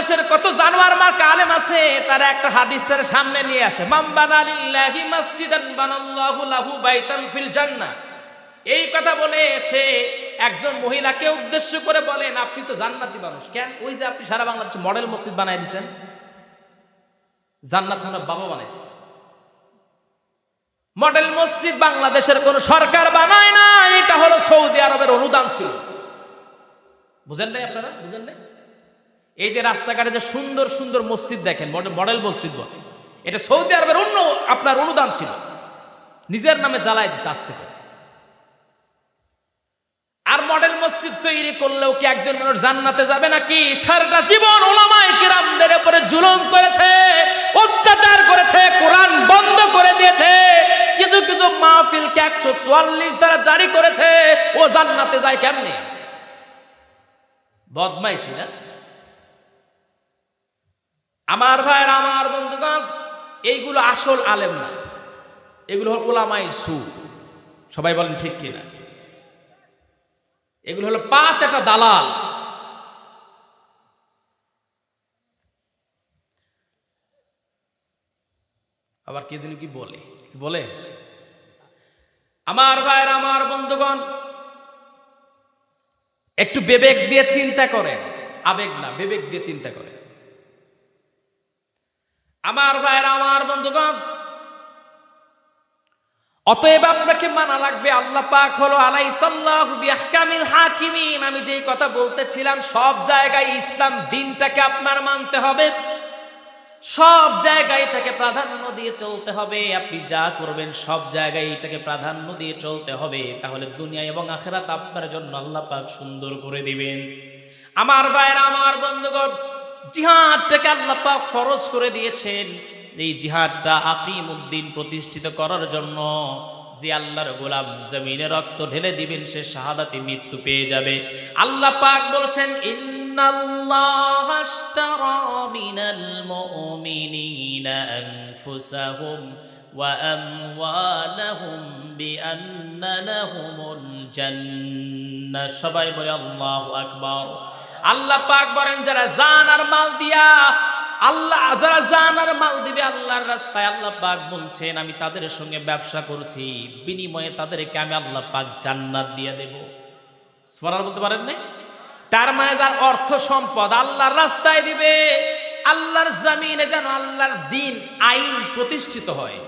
বাংলাদেশের কত জানোয়ার মার কালেম আছে, তারা একটা হাদিসটার সামনে নিয়ে আসে মাম্বানা লিল্লাহি মসজিদান বানাল্লাহু লাহু বাইতান ফিল জান্নাহ। এই কথা বলে সে একজন মহিলাকে উদ্দেশ্য করে বলেন আপনি তো জান্নাতি মানুষ। কেন? ওই যে আপনি সারা বাংলাদেশে মডেল মসজিদ বানাই দিয়েছেন জান্নাত আমরা বাবা বানাইছে। মডেল মসজিদ বাংলাদেশের কোন সরকার বানায় না এটা হলো সৌদি আরবের অনুদান ছিল। বুঝেন নাই আপনারা? বুঝেন নাই? এই যে রাস্তাঘাটে যে সুন্দর সুন্দর মসজিদ দেখেন মডেল- মসজিদ বলে এটা সৌদি আরবের অন্য আপনার অনুদান ছিল। নিজের নামে জ্বালাই দিচ্ছে আস্তে করে। আর মডেল মসজিদ তৈরি করলেও কি একজন মানুষ জান্নাতে যাবে নাকি? সারাটা জীবন ওলামাই কিরামদের উপরে জুলুম করেছে, অত্যাচার করেছে, কোরআন বন্ধ করে দিয়েছে। কিছু কিছু মাহফিলকে একশো চুয়াল্লিশ দ্বারা জারি করেছে। ও জান্নাতে যায় কেমনে? বদমাইশি না? আমার ভাইয়ের, আমার বন্ধুগণ, এইগুলো আসল আলেম না। এগুলো হল ওলামাই সু। সবাই বলেন ঠিক কিনা? এগুলো হলো পাঁচ একটা দালাল। আবার কে যেন কি বলে? বলে? আমার ভাইয়ের, আমার বন্ধুগণ, একটু বিবেক দিয়ে চিন্তা করেন। আবেগ না, বিবেক দিয়ে চিন্তা করেন। আমার ভাইয়ের, আমার বন্ধুগণ, অতএব আপনাকে মানা লাগবে, আল্লাহ পাক হলো আলাইসাল্লাহু বিআহকামিল হাকিমিন। আমি যেই কথা বলতেছিলাম, সব জায়গায় ইসলাম দিনটাকে আপনার মানতে হবে। সব জায়গায় এটাকে প্রাধান্য দিয়ে চলতে হবে। আপনি যা করবেন, সব জায়গায় এটাকে প্রাধান্য দিয়ে চলতে হবে। তাহলে দুনিয়া এবং আখেরাত আপনার জন্য আল্লাহ পাক সুন্দর করে দিবেন। আমার ভাইয়ের, আমার বন্ধুগণ জিহাদটাকে আল্লাহ পাক ফরজ করে দিয়েছেন। এই জিহাদটা আকিম উদ্দিন প্রতিষ্ঠিত করার জন্য যে আল্লাহর গোলাম জমিনে রক্ত ঢেলে দিবেন, সে শাহাদাতে মৃত্যু পেয়ে যাবে। আল্লাহ পাক বলছেন সবাই বলে, আল্লাহু আকবার। আল্লাহ পাক বলেন, যারা জান আর মাল দিয়া, আল্লাহ, যারা জান আর মাল দিবে আল্লাহর রাস্তায় আল্লাহ পাক বলছেন, আমি তাদের সঙ্গে ব্যবসা করছি, বিনিময়ে তাদেরকে আমি আল্লাহ পাক জান্নাত দিয়ে দেব। স্মরণ বলতে পারেন না তার মানে যার অর্থ সম্পদ আল্লাহর রাস্তায় দিবে, আল্লাহর জামিনে যেন আল্লাহর দিন, আইন প্রতিষ্ঠিত হয়।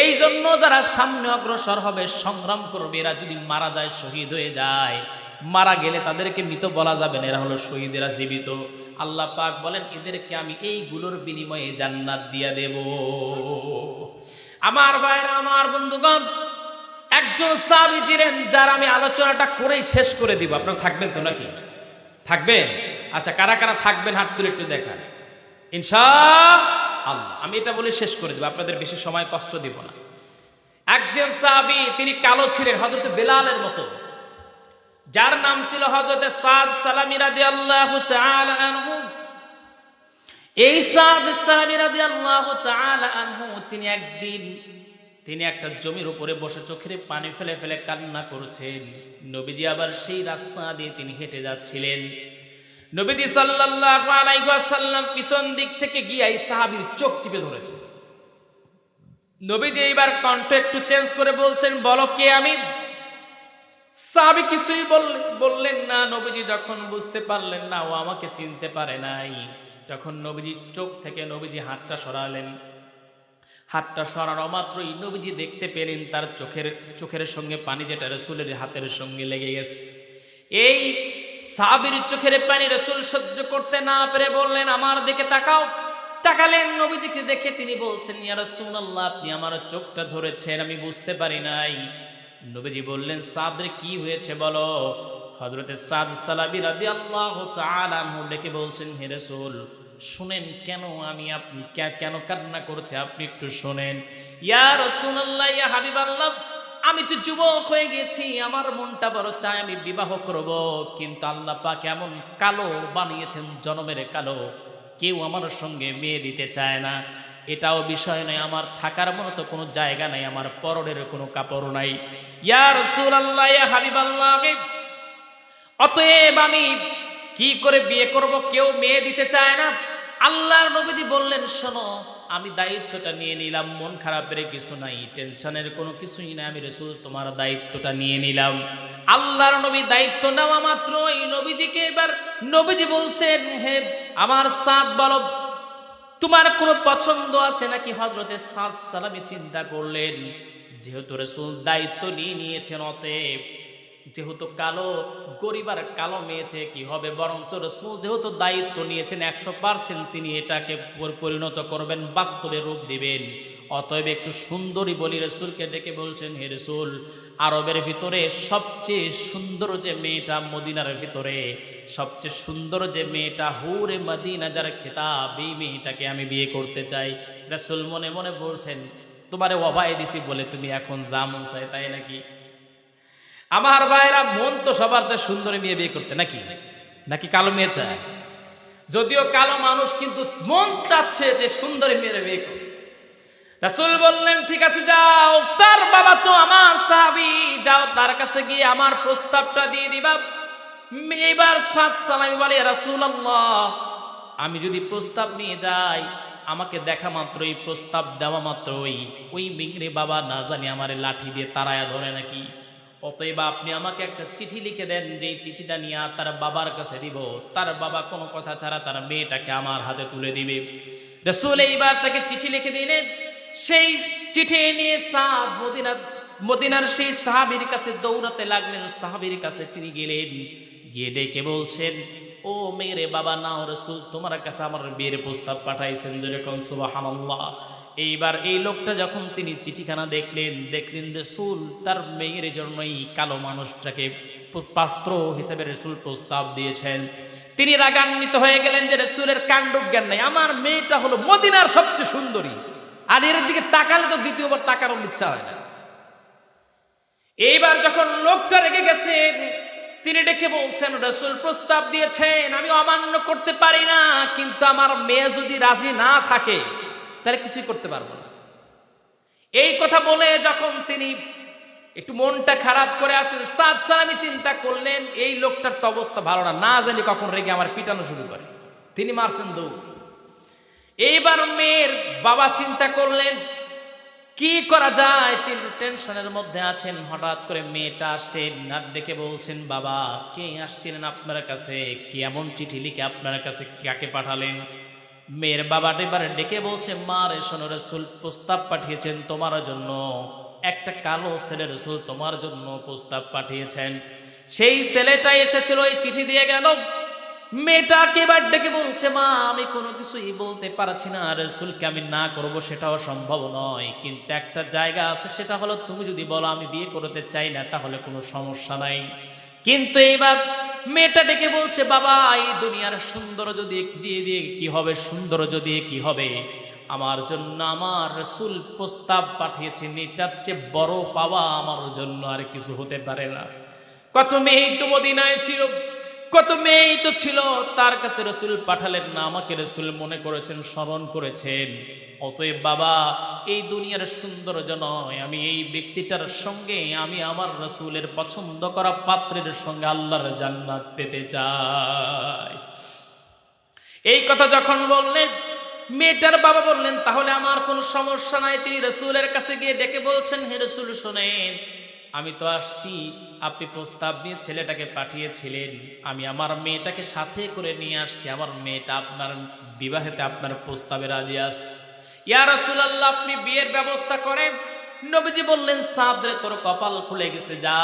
এই জন্য যারা সামনে অগ্রসর হবে, সংগ্রাম করবে, এরা যদি মারা যায়, শহীদ হয়ে যায়। মারা গেলে তাদেরকে মৃত বলা যাবে না, এরা হলো শহীদেরা জীবিত। আল্লাহ পাক বলেন, এদেরকে আমি এইগুলোর বিনিময়ে জান্নাত দিয়া দেব। আমার ভাইরা আমার বন্ধুগণ, একজন সাহাবী ছিলেন যার আমি আলোচনাটা করেই শেষ করে দিব। আপনারা থাকবেন তো নাকি? থাকবেন? আচ্ছা কারা কারা থাকবেন হাত তুলে একটু দেখান। ইনশা আল্লাহ আমি এটা বলে শেষ করে দেবো, আপনাদের বেশি সময় কষ্ট দিব না। একজন সাহাবী, তিনি কালো ছিলেন হজরত বেলালের মতো। যার নাম ছিল হজরত সাদ সালামি রাদি আল্লাহ আনহু। এই সাদ সালামি রাদি আল্লাহ আনহু, তিনি একদিন, তিনি একটা জমির উপরে বসে চোখের পানি ফেলে ফেলে কান্না করছেন। নবীজি আবার সেই রাস্তা দিয়ে তিনি হেঁটে যাচ্ছিলেন। নবীজি সাল্লাল্লাহু পিছন দিক থেকে গিয়ে এই সাহাবীর চোখ চিপে ধরেছে। নবীজি এইবার কণ্ঠ একটু চেঞ্জ করে বলছেন, বলো কে আমি? সাহাবী কিছুই বললেন বললেন না, নবীজি যখন বুঝতে পারলেন না, ও আমাকে চিনতে পারে নাই। তখন নবীজি চোখ থেকে নবীজি হাতটা সরালেন, হাতটা সরানো মাত্রই নবীজি দেখতে পেলেন তার চোখের চোখের সঙ্গে পানি যেটা রসুলের হাতের সঙ্গে লেগে গেছে। এই সাবির চোখের পানি রসুল সহ্য করতে না পেরে বললেন, আমার দিকে তাকাও। তাকালেন নবীজিকে দেখে তিনি বলছেন, ইয়া রাসূলুল্লাহ, আপনি আমার চোখটা ধরেছেন, আমি বুঝতে পারি নাই। নবীজি বললেন, সাদরে কি হয়েছে বলো? হজরতে সাদ সালাবি রাদি আল্লাহ ডেকে বলছেন, হে রসুল, শুনেন কেন আমি আপনি কেন কান্না করছে? আপনি একটু শোনেন। ইয়া রসুল্লাহ ইয়া হাবিব আল্লাহ আমি তো যুবক হয়ে গেছি, আমার মনটা বড় চায় আমি বিবাহ করব। কিন্তু আল্লাহ পাক এমন কালো বানিয়েছেন, জনমের কালো। কেউ আমার সঙ্গে মেয়ে দিতে চায় না। এটাও বিষয় নয়, আমার থাকার মতো কোনো জায়গা নাই, আমার পরনের কোনো কাপড় নাই। ইয়া রসুল আল্লাহ ইয়া হাবিব অতএব আমি কি করে বিয়ে করব কেউ মেয়ে দিতে চায় না? আল্লাহর নবীজি বললেন, শোনো, আমি দায়িত্বটা নিয়ে নিলাম, মন খারাপের কিছু নাই, টেনশনের কোনো কিছুই নাই, আমি রসুল তোমার দায়িত্বটা নিয়ে নিলাম। আল্লাহর নবী দায়িত্ব নেওয়া মাত্র এই নবীজিকে এবার নবীজি বলছেন, হে আমার সাত বলো তোমার কোনো পছন্দ আছে নাকি? হজরতে সাজ সালামে চিন্তা করলেন, যেহেতু রসুল দায়িত্ব নিয়ে নিয়েছেন, অতএব যেহেতু কালো, গরিবার কালো মেয়েছে, কি হবে? বরঞ্চ রসুল যেহেতু দায়িত্ব নিয়েছেন, একশো পার্সেন্ট তিনি এটাকে পরিণত করবেন, বাস্তবে রূপ দিবেন। অতএব একটু সুন্দরী বলি রসুলকে ডেকে বলছেন, হে রসুল, আরবের ভিতরে সবচেয়ে সুন্দর যে মেয়েটা মদিনার ভিতরে, সবচেয়ে সুন্দর যে মেয়েটা হুরে মদিনা যার খেতাব, এই মেয়েটাকে আমি বিয়ে করতে চাই। রসুল মনে মনে বলছেন, তোমারে অভয় দিছি বলে তুমি এখন জামন চাই তাই নাকি? আমার ভাইরা মন তো সবার চেয়ে সুন্দরী মেয়ে বিয়ে করতে, নাকি? নাকি কালো মেয়ে চায়? যদিও কালো মানুষ কিন্তু মন চাচ্ছে যে সুন্দরী মেয়ের বিয়ে করতে রাসূল বললেন, ঠিক আছে, যাও, তার বাবা তো আমার সাহাবী, যাও তার কাছে গিয়ে আমার প্রস্তাবটা দিয়ে দিবা। এবার সাত সালামি বলে রাসূলুল্লাহ, আমি যদি প্রস্তাব নিয়ে যাই, আমাকে দেখা মাত্রই, প্রস্তাব দেওয়া মাত্রই, ওই মিংরে বাবা না জানি আমার লাঠি দিয়ে তারায়া ধরে নাকি? অতএব আপনি আমাকে একটা চিঠি লিখে দেন, যেই চিঠিটা নিয়ে তার বাবার কাছে দিব। তার বাবা কোনো কথা ছাড়া তার মেয়েটাকে আমার হাতে তুলে দিবে। রসুল এইবার তাকে চিঠি লিখে দিলেন। সেই চিঠি নিয়ে সাহাব মদিনা মদিনার সেই সাহাবির কাছে দৌড়াতে লাগলেন। সাহাবির কাছে তিনি গেলেন। গিয়ে ডেকে বলছেন, ও মেয়েরে বাবা, নাও রসুল, তোমার কাছে আমার বিয়ের প্রস্তাব পাঠাইছেন যেরকম সুবাহান্লাহ এইবার এই লোকটা যখন তিনি চিঠিখানা দেখলেন দেখলেন রসুল তার মেয়ের জন্যই কালো মানুষটাকে পাত্র হিসেবে রসুল প্রস্তাব দিয়েছেন। তিনি রাগান্বিত হয়ে গেলেন যে রসুলের কাণ্ড জ্ঞান নাই। আমার মেয়েটা হলো মদিনার সবচেয়ে সুন্দরী। আর এর দিকে তাকালে তো দ্বিতীয়বার তাকারও ইচ্ছা হয় না। এইবার যখন লোকটা রেগে গেছেন তিনি ডেকে বলছেন, রসুল প্রস্তাব দিয়েছেন, আমি অমান্য করতে পারি না, কিন্তু আমার মেয়ে যদি রাজি না থাকে তাহলে কিছুই করতে পারব না। এই কথা বলে যখন তিনি একটু মনটা খারাপ করে আছেন সাত সালামি চিন্তা করলেন, এই লোকটার তো অবস্থা ভালো না না জানি কখন রেগে আমার পিটানো শুরু করে। তিনি মারছেন দৌড়। এইবার মেয়ের বাবা চিন্তা করলেন, কি করা যায়? তিনি টেনশনের মধ্যে আছেন, হঠাৎ করে মেয়েটা আসলেন আর ডেকে বলছেন, বাবা, কে আসছিলেন আপনার কাছে? কি এমন চিঠি লিখে আপনার কাছে কাকে পাঠালেন? মেয়ের বাবা এবার ডেকে বলছে মা রে শোনো রসুল, প্রস্তাব পাঠিয়েছেন তোমার জন্য। একটা কালো ছেলে রসুল তোমার জন্য প্রস্তাব পাঠিয়েছেন। সেই ছেলেটা এসেছিল, এই চিঠি দিয়ে গেল। মেয়েটাকে এবার ডেকে বলছে, মা, আমি কোনো কিছুই বলতে পারছি না। রসুলকে আমি না করব, সেটাও সম্ভব নয়। কিন্তু একটা জায়গা আছে, সেটা হলো তুমি যদি বলো আমি বিয়ে করতে চাই না, তাহলে কোনো সমস্যা নাই। কিন্তু এইবার মেয়েটা ডেকে বলছে, বাবা, এই দুনিয়ার সুন্দর যদি দিয়ে দিয়ে কি হবে? সুন্দর যদি কি হবে? আমার জন্য আমার রসুল প্রস্তাব পাঠিয়েছেন এটার চেয়ে বড় পাওয়া আমার জন্য আর কিছু হতে পারে না। কত মেয়েই তো মদিনায় ছিল। কত মেয়েই তো ছিল, তার কাছে রসুল পাঠালেন না, আমাকে রসুল মনে করেছেন, স্মরণ করেছেন। অতএব বাবা, এই দুনিয়ার সৌন্দর্য নয়, আমি এই ব্যক্তিটার সঙ্গে, আমি আমার রসুলের পছন্দ করা পাত্রের সঙ্গে আল্লাহর জান্নাত পেতে চাই। এই কথা যখন বললেন, মেয়েটার বাবা বললেন, তাহলে আমার কোনো সমস্যা নাই। তিনি রসুলের কাছে গিয়ে ডেকে বলছেন, হে রসুল, শোনেন আমি তো আসছি, আপনি প্রস্তাব নিয়ে ছেলেটাকে পাঠিয়েছিলেন। আমি আমার মেয়েটাকে সাথে করে নিয়ে আসছি। আমার মেয়েটা আপনার বিবাহেতে আপনার প্রস্তাবে রাজি আস ইয়া রসুলাল্লাহ, আপনি বিয়ের ব্যবস্থা করেন। নবীজি বললেন, সাদরে তোর কপাল খুলে গেছে, যা।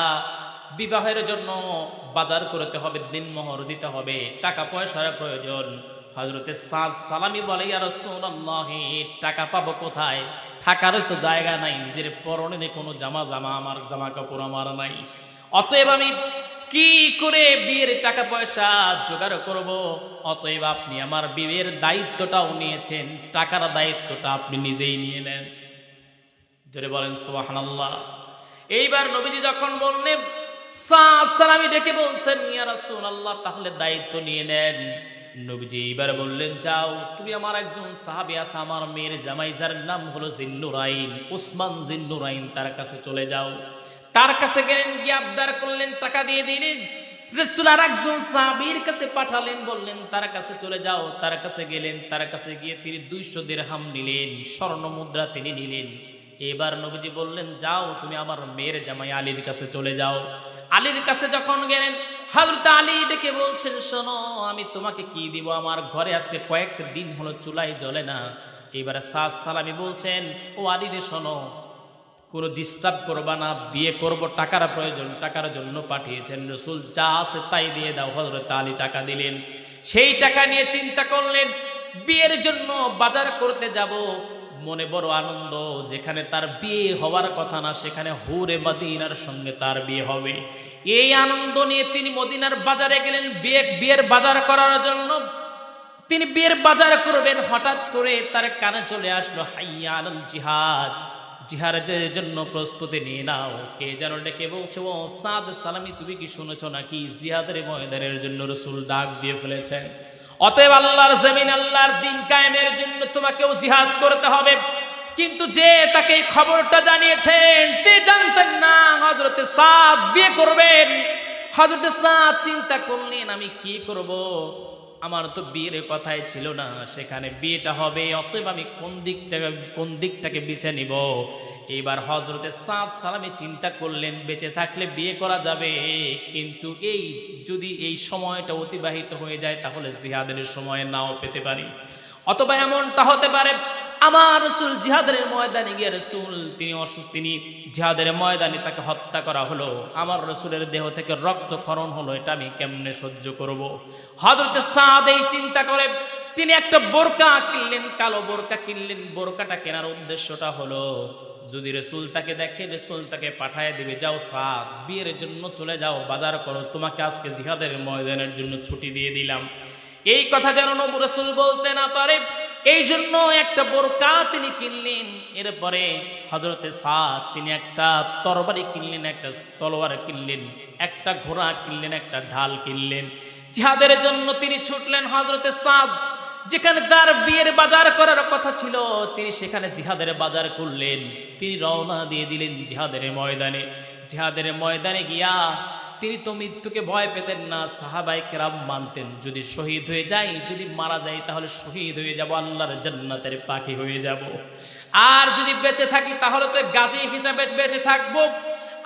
বিবাহের জন্য বাজার করতে হবে, দিনমোহর দিতে হবে, টাকা পয়সার প্রয়োজন। হজরতে সাজ সালামি বলে রাসূলুল্লাহ, টাকা পাবো কোথায়? থাকারই তো জায়গা নাই, নিজের পরনে কোনো জামা জামা আমার, জামা কাপড় আমার নাই। অতএব আমি কি করে বিয়ের টাকা পয়সা জোগাড় করব? অতএব আপনি আমার বিয়ের দায়িত্বটাও নিয়েছেন, টাকার দায়িত্বটা আপনি নিজেই নিয়ে নেন। জোরে বলেন, সুবহানাল্লাহ। এইবার নবীজি যখন বললেন সালামি ডেকে বলছেন, ইয়া রাসূলুল্লাহ, তাহলে দায়িত্ব নিয়ে নেন। নবীজি এইবার বললেন, যাও, তুমি আমার একজন সাহাবী আছে, আমার মেয়ের জামাই, যার নাম হলো জিন্নুরাইন, উসমান জিন্নুরাইন, তার কাছে চলে যাও। তার কাছে গেলেন, গিয়ে আবদার করলেন, টাকা দিয়ে দিলেন। রসুল একজন সাবির কাছে পাঠালেন, বললেন, তার কাছে চলে যাও। তার কাছে গেলেন, তার কাছে গিয়ে তিনি দুইশো দেড়হাম নিলেন, স্বর্ণ মুদ্রা তিনি নিলেন। এবার নবীজি বললেন, যাও, তুমি আমার মেয়ের জামাই আলীর কাছে চলে যাও। আলীর কাছে যখন গেলেন হজরত আলী ডেকে বলছেন, শোনো, আমি তোমাকে কি দিব? আমার ঘরে আজকে কয়েকটা দিন হলো চুলাই জ্বলে না। এবারে সাদ সালামি বলছেন, ও আলী রে, শোনো, কোনো ডিস্টার্ব করবা না, বিয়ে করব, টাকার প্রয়োজন, টাকার জন্য পাঠিয়েছেন রসুল, যা আছে তাই দিয়ে দাও। হজরত আলী টাকা দিলেন। সেই টাকা নিয়ে চিন্তা করলেন, বিয়ের জন্য বাজার করতে যাব মনে বড় আনন্দ যেখানে তার বিয়ে হওয়ার কথা না, সেখানে হুরে মদিনার সঙ্গে তার বিয়ে হবে। এই আনন্দ নিয়ে তিনি মদিনার বাজারে গেলেন, বিয়ে, বিয়ের বাজার করার জন্য। তিনি বিয়ের বাজার করবেন, হঠাৎ করে তার কানে চলে আসলো, হাইয়া আলম জিহাদ। জিহাদের জন্য প্রস্তুতি নিয়ে নাও। কে যেন ডেকে বলছে, ও সাদ সালামি, তুমি কি শুনেছ নাকি? জিহাদের ময়দানের জন্য রসুল ডাক দিয়ে ফেলেছেন। অতএব আল্লাহর জমিন, আল্লাহর দিন কায়েমের জন্য তোমাকেও জিহাদ করতে হবে। কিন্তু যে তাকে খবরটা জানিয়েছেন, তে জানতেন না হজরতে সাদ বিয়ে করবেন। হজরতে সাদ চিন্তা করলেন, আমি কি করব? আমার তো বিয়ের কথাই ছিল না, সেখানে বিয়েটা হবে, অতএব আমি কোন দিকটাকে কোন দিকটাকে বেছে নিব? এবার হজরতে সাত সালামে চিন্তা করলেন, বেঁচে থাকলে বিয়ে করা যাবে, কিন্তু এই যদি এই সময়টা অতিবাহিত হয়ে যায়, তাহলে জিহাদের সময় নাও পেতে পারি। অথবা এমনটা হতে পারে আমার রসুল জিহাদের ময়দানে গিয়ে রসুল, তিনি অসুস্থ, তিনি জিহাদের ময়দানে তাকে হত্যা করা হলো। আমার রসুলের দেহ থেকে রক্তক্ষরণ হলো, এটা আমি কেমনে সহ্য করব। হজরতে সাদ এই চিন্তা করে, তিনি একটা বোরকা কিনলেন, কালো বোরকা কিনলেন। বোরকাটা কেনার উদ্দেশ্যটা হলো, যদি রসুল তাকে দেখে, রসুল তাকে পাঠায় দিবে, যাও সাদ, বিয়ের জন্য চলে যাও, বাজার করো, তোমাকে আজকে জিহাদের ময়দানের জন্য ছুটি দিয়ে দিলাম। এই কথা যেন নবু রসুল বলতে না পারে এই জন্য একটা বোরকা তিনি কিনলেন। এরপরে হজরতে সাদ, তিনি একটা তরবারি কিনলেন, একটা তলোয়ার কিনলেন, একটা ঘোড়া কিনলেন, একটা ঢাল কিনলেন। জিহাদের জন্য তিনি ছুটলেন হজরতে সাদ, যেখানে তার বিয়ের বাজার করার কথা ছিল। তিনি সেখানে জিহাদের বাজার করলেন। তিনি রওনা দিয়ে দিলেন জিহাদের ময়দানে। জিহাদের ময়দানে গিয়া তিনি তো মৃত্যুকে ভয় পেতেন না সাহাবাই কেরাম মানতেন, যদি শহীদ হয়ে যাই, যদি মারা যাই, তাহলে শহীদ হয়ে যাব, আল্লাহর জান্নাতের পাখি হয়ে যাব। আর যদি বেঁচে থাকি, তাহলে তো গাজী হিসাবে বেঁচে থাকব।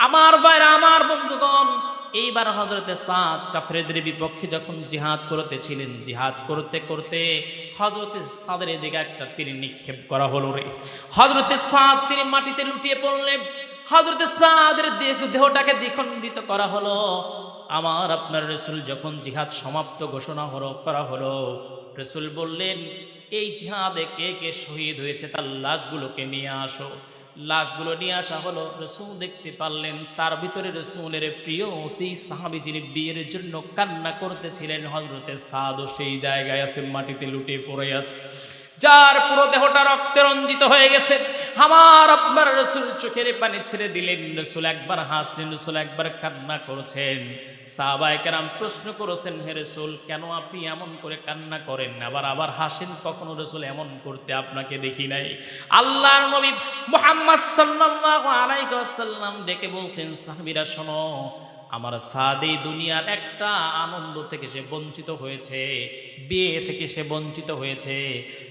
আমার ভাইরা, আমার বন্ধুগণ এইবার হজরতে সাদ কাফরেদের বিপক্ষে যখন জিহাদ করতেছিলেন, জিহাদ করতে করতে হজরতে সাদের দিকে একটা তীর নিক্ষেপ করা হলো রে। হজরতে সাদ তিনি মাটিতে লুটিয়ে পড়লেন হজরতে সাদের দেহ- দেহটাকে দ্বিখণ্ডিত করা হলো। আমার আপনার রসুল যখন জিহাদ সমাপ্ত ঘোষণা হলো, করা হলো, রসুল বললেন, এই জিহাদে কে কে শহীদ হয়েছে তার লাশগুলোকে নিয়ে আসো। লাশগুলো নিয়ে আসা হলো। রসুল দেখতে পারলেন, তার ভিতরে রসুলের প্রিয় সেই সাহাবি যিনি বিয়ের জন্য কান্না করতেছিলেন হজরতের সাদও সেই জায়গায় আছে, মাটিতে লুটে পড়ে আছে। যার পুরো দেহটা রক্তে রঞ্জিত হয়ে গেছে। আমার আপনার রসুল চোখের পানি ছেড়ে দিলেন। রসুল একবার হাসলেন, রসুল একবার কান্না করেছেন। সাহাবাই কেরাম প্রশ্ন করেছেন, হে রসুল, কেন আপনি এমন করে কান্না করেন? আবার আবার হাসেন কখনো রসুল? এমন করতে আপনাকে দেখি নাই? আল্লাহর নবী মোহাম্মদ আলাইহি ডেকে বলছেন, সাহাবীরা, শোনো আমার সাদ দুনিয়ার একটা আনন্দ থেকে সে বঞ্চিত হয়েছে, বিয়ে থেকে সে বঞ্চিত হয়েছে।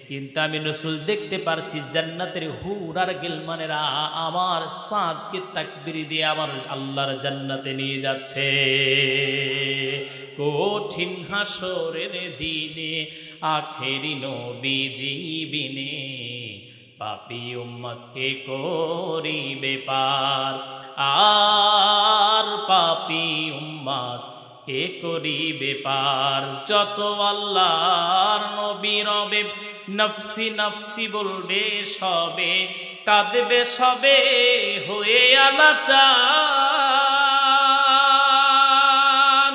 কিন্তু আমি রসুল দেখতে পারছি, জান্নাতের হুর আর গিলমানেরা আমার সাদকে তাকবিরি দিয়ে আমার আল্লাহর জান্নাতে নিয়ে যাচ্ছে। কঠিন হাসরের দিনে, আখেরি নবীজি বিনে পাপি উম্মতকে করিবে পার। আর পাপি উম্মত কে করিবে পার। যত আল্লাহর নবী রবে, নফসি নফসি বলবে সবে, কাঁদবে সবে, হয়ে আলাচা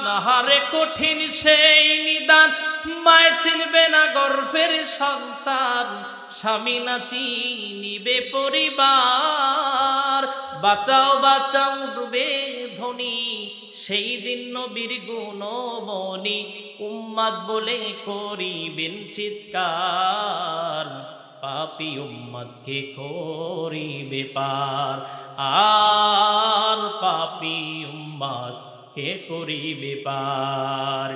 নাহারে কঠিন সেই নিদান মায় চিনবে না গর্ভের সন্তান। স্বামী না চিনিবে পরিবার। বাঁচাও বাঁচাও ডুবে ধনী। সেই দিন নবীর গুণমণি উম্মাদ বলে করিবেন চিৎকার। পাপি উম্মতকে করিবে পার। আর পাপি উম্মত কে করিবে পার।